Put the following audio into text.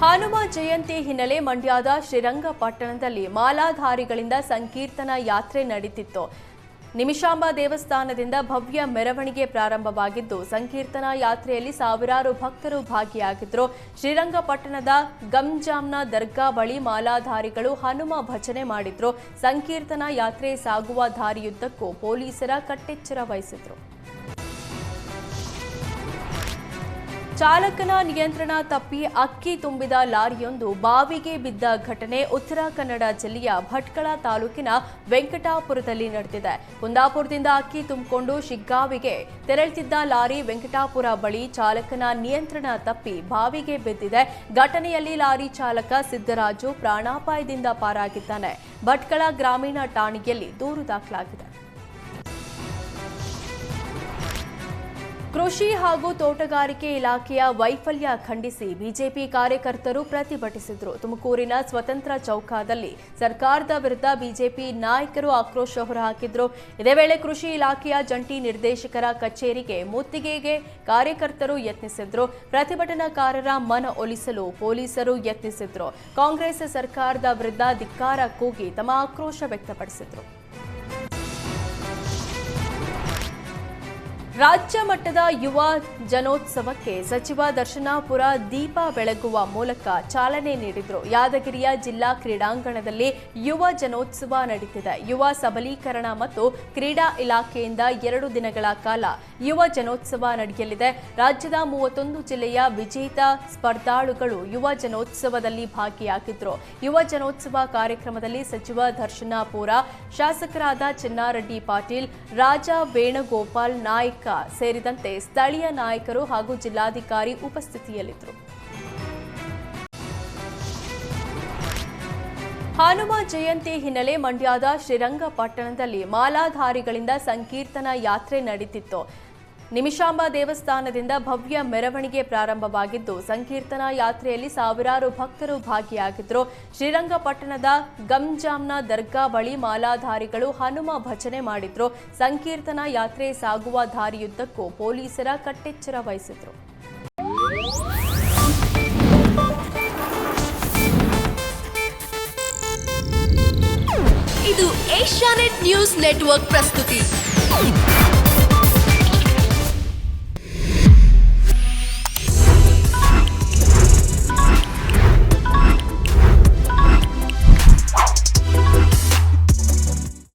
ಹನುಮ ಜಯಂತಿ ಹಿನ್ನೆಲೆ ಮಂಡ್ಯದ ಶ್ರೀರಂಗಪಟ್ಟಣದಲ್ಲಿ ಮಾಲಾಧಾರಿಗಳಿಂದ ಸಂಕೀರ್ತನಾ ಯಾತ್ರೆ ನಡೀತಿತ್ತು. ನಿಮಿಷಾಂಬ ದೇವಸ್ಥಾನದಿಂದ ಭವ್ಯ ಮೆರವಣಿಗೆ ಪ್ರಾರಂಭವಾಗಿದ್ದು, ಸಂಕೀರ್ತನಾ ಯಾತ್ರೆಯಲ್ಲಿ ಸಾವಿರಾರು ಭಕ್ತರು ಭಾಗಿಯಾಗಿದ್ದರು ಶ್ರೀರಂಗಪಟ್ಟಣದ ಗಂಜಾಮ್ನ ದರ್ಗಾ ಬಳಿ ಮಾಲಾಧಾರಿಗಳು ಹನುಮ ಭಜನೆ ಮಾಡಿದ್ರು. ಸಂಕೀರ್ತನಾ ಯಾತ್ರೆ ಸಾಗುವ ದಾರಿಯುದ್ದಕ್ಕೂ ಪೊಲೀಸರ ಕಟ್ಟೆಚ್ಚರ ವಹಿಸಿದ್ರು. ಚಾಲಕನ ನಿಯಂತ್ರಣ ತಪ್ಪಿ ಅಕ್ಕಿ ತುಂಬಿದ ಲಾರಿಯೊಂದು ಬಾವಿಗೆ ಬಿದ್ದ ಘಟನೆ ಉತ್ತರ ಕನ್ನಡ ಜಿಲ್ಲೆಯ ಭಟ್ಕಳ ತಾಲೂಕಿನ ವೆಂಕಟಾಪುರದಲ್ಲಿ ನಡೆದಿದೆ. ಕುಂದಾಪುರದಿಂದ ಅಕ್ಕಿ ತುಂಬಿಕೊಂಡು ಶಿಗ್ಗಾವಿಗೆ ತೆರಳುತ್ತಿದ್ದ ಲಾರಿ ವೆಂಕಟಾಪುರ ಬಳಿ ಚಾಲಕನ ನಿಯಂತ್ರಣ ತಪ್ಪಿ ಬಾವಿಗೆ ಬಿದ್ದಿದೆ. ಘಟನೆಯಲ್ಲಿ ಲಾರಿ ಚಾಲಕ ಸಿದ್ದರಾಜು ಪ್ರಾಣಾಪಾಯದಿಂದ ಪಾರಾಗಿದ್ದಾನೆ. ಭಟ್ಕಳ ಗ್ರಾಮೀಣ ಠಾಣೆಯಲ್ಲಿ ದೂರು ದಾಖಲಾಗಿದೆ. ಕೃಷಿ ಹಾಗೂ ತೋಟಗಾರಿಕೆ ಇಲಾಖೆಯ ವೈಫಲ್ಯ ಖಂಡಿಸಿ ಬಿಜೆಪಿ ಕಾರ್ಯಕರ್ತರು ಪ್ರತಿಭಟಿಸಿದರು. ತುಮಕೂರಿನ ಸ್ವತಂತ್ರ ಚೌಕದಲ್ಲಿ ಸರ್ಕಾರದ ವಿರುದ್ಧ ಬಿಜೆಪಿ ನಾಯಕರು ಆಕ್ರೋಶ ಹೊರಹಾಕಿದ್ರು. ಇದೇ ವೇಳೆ ಕೃಷಿ ಇಲಾಖೆಯ ಜಂಟಿ ನಿರ್ದೇಶಕರ ಕಚೇರಿಗೆ ಮುತ್ತಿಗೆಗೆ ಕಾರ್ಯಕರ್ತರು ಯತ್ನಿಸಿದ್ರು. ಪ್ರತಿಭಟನಾಕಾರರ ಮನ ಒಲಿಸಲು ಪೊಲೀಸರು ಯತ್ನಿಸಿದ್ರು. ಕಾಂಗ್ರೆಸ್ ಸರ್ಕಾರದ ವಿರುದ್ಧ ಧಿಕ್ಕಾರ ಕೂಗಿ ತಮ್ಮ ಆಕ್ರೋಶ ವ್ಯಕ್ತಪಡಿಸಿದ್ರು. ರಾಜ್ಯ ಮಟ್ಟದ ಯುವ ಜನೋತ್ಸವಕ್ಕೆ ಸಚಿವ ದರ್ಶನಾಪುರ ದೀಪ ಬೆಳಗುವ ಮೂಲಕ ಚಾಲನೆ ನೀಡಿದರು. ಯಾದಗಿರಿಯ ಜಿಲ್ಲಾ ಕ್ರೀಡಾಂಗಣದಲ್ಲಿ ಯುವ ಜನೋತ್ಸವ ನಡೀತಿದೆ. ಯುವ ಸಬಲೀಕರಣ ಮತ್ತು ಕ್ರೀಡಾ ಇಲಾಖೆಯಿಂದ ಎರಡು ದಿನಗಳ ಕಾಲ ಯುವ ಜನೋತ್ಸವ ನಡೆಯಲಿದೆ. ರಾಜ್ಯದ ಮೂವತ್ತೊಂದು ಜಿಲ್ಲೆಯ ವಿಜೇತ ಸ್ಪರ್ಧಾಳುಗಳು ಯುವ ಜನೋತ್ಸವದಲ್ಲಿ ಭಾಗಿಯಾಗಿದ್ರು. ಯುವ ಜನೋತ್ಸವ ಕಾರ್ಯಕ್ರಮದಲ್ಲಿ ಸಚಿವ ದರ್ಶನಾಪುರ, ಶಾಸಕರಾದ ಚಿನ್ನಾರೆಡ್ಡಿ ಪಾಟೀಲ್, ರಾಜ ವೇಣುಗೋಪಾಲ್ ನಾಯ್ಕ ಸೇರಿದಂತೆ ಸ್ಥಳೀಯ ನಾಯಕರು ಹಾಗೂ ಜಿಲ್ಲಾಧಿಕಾರಿ ಉಪಸ್ಥಿತಿಯಲ್ಲಿದ್ದರು. ಹನುಮ ಜಯಂತಿ ಹಿನ್ನೆಲೆ ಮಂಡ್ಯದ ಶ್ರೀರಂಗಪಟ್ಟಣದಲ್ಲಿ ಮಾಲಾಧಾರಿಗಳಿಂದ ಸಂಕೀರ್ತನಾ ಯಾತ್ರೆ ನಡೀತಿತ್ತು ನಿಮಿಷಾಂಬ ದೇವಸ್ಥಾನದಿಂದ ಭವ್ಯ ಮೆರವಣಿಗೆ ಪ್ರಾರಂಭವಾಗಿದ್ದು, ಸಂಕೀರ್ತನಾ ಯಾತ್ರೆಯಲ್ಲಿ ಸಾವಿರಾರು ಭಕ್ತರು ಭಾಗಿಯಾಗಿದ್ದರು ಶ್ರೀರಂಗಪಟ್ಟಣದ ಗಂಜಾಮ್ನ ದರ್ಗಾ ಬಳಿ ಮಾಲಾಧಾರಿಗಳು ಹನುಮ ಭಜನೆ ಮಾಡಿದ್ರು. ಸಂಕೀರ್ತನಾ ಯಾತ್ರೆ ಸಾಗುವ ದಾರಿಯುದ್ದಕ್ಕೂ ಪೊಲೀಸರ ಕಟ್ಟೆಚ್ಚರ ವಹಿಸಿದ್ರು. ಇದು ಏಷ್ಯಾನೆಟ್ ನ್ಯೂಸ್ ನೆಟ್ವರ್ಕ್ ಪ್ರಸ್ತುತಿ.